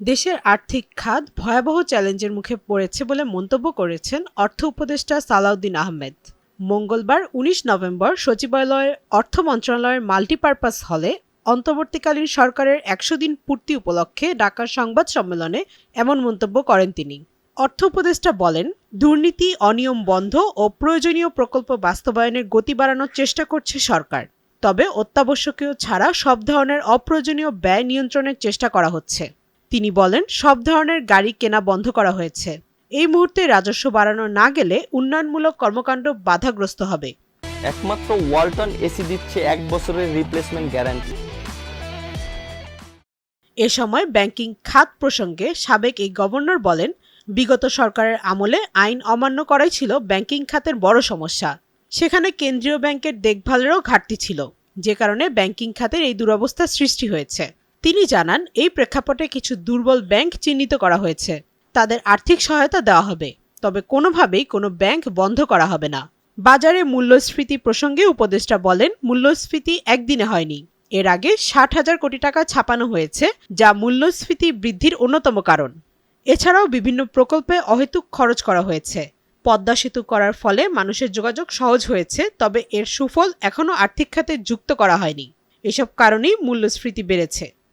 দেশের আর্থিক খাত ভয়াবহ চ্যালেঞ্জের মুখে পড়েছে বলে মন্তব্য করেছেন অর্থ উপদেষ্টা সালাউদ্দিন আহমেদ। মঙ্গলবার ১৯ নভেম্বর সচিবালয়ের অর্থ মন্ত্রণালয়ের মাল্টিপারপাস হলে অন্তর্বর্তীকালীন সরকারের একশো দিন পূর্তি উপলক্ষে ঢাকার সংবাদ সম্মেলনে এমন মন্তব্য করেন তিনি। অর্থ উপদেষ্টা বলেন, দুর্নীতি, অনিয়ম বন্ধ ও প্রয়োজনীয় প্রকল্প বাস্তবায়নের গতি বাড়ানোর চেষ্টা করছে সরকার। তবে অত্যাবশ্যকীয় ছাড়া সব ধরনের অপ্রয়োজনীয় ব্যয় নিয়ন্ত্রণের চেষ্টা করা হচ্ছে। তিনি বলেন সব ধরনের গাড়ি কেনা বন্ধ করা হয়েছে। এই মুহূর্তে রাজস্ব বাড়ানো না গেলে উন্নয়নমূলক কর্মকাণ্ড বাধাগ্রস্ত হবে। একমাত্র ওয়ালটন এসি দিচ্ছে এক বছরের রিপ্লেসমেন্ট গ্যারান্টি এ সময় ব্যাংকিং খাত প্রসঙ্গে সাবেক এই গভর্নর বলেন বিগত সরকারের আমলে আইন অমান্য করাই ছিল ব্যাংকিং খাতের বড় সমস্যা। সেখানে কেন্দ্রীয় ব্যাংকের দেখভালেরও ঘাটতি ছিল। যে কারণে ব্যাংকিং খাতের এই দুরবস্থা সৃষ্টি হয়েছে। তিনি জানান, এই প্রেক্ষাপটে কিছু দুর্বল ব্যাংক চিহ্নিত করা হয়েছে। তাদের আর্থিক সহায়তা দেওয়া হবে। তবে কোনোভাবেই কোনো ব্যাংক বন্ধ করা হবে না। বাজারে মূল্যস্ফীতি প্রসঙ্গে উপদেষ্টা বলেন, মূল্যস্ফীতি একদিনে হয়নি। এর আগে ষাট হাজার কোটি টাকা ছাপানো হয়েছে, যা মূল্যস্ফীতি বৃদ্ধির অন্যতম কারণ। এছাড়াও বিভিন্ন প্রকল্পে অহেতুক খরচ করা হয়েছে। পদ্মা সেতু করার ফলে মানুষের যোগাযোগ সহজ হয়েছে, তবে এর সুফল এখনও আর্থিক খাতে যুক্ত করা হয়নি। এসব কারণেই মূল্যস্ফীতি বেড়েছে।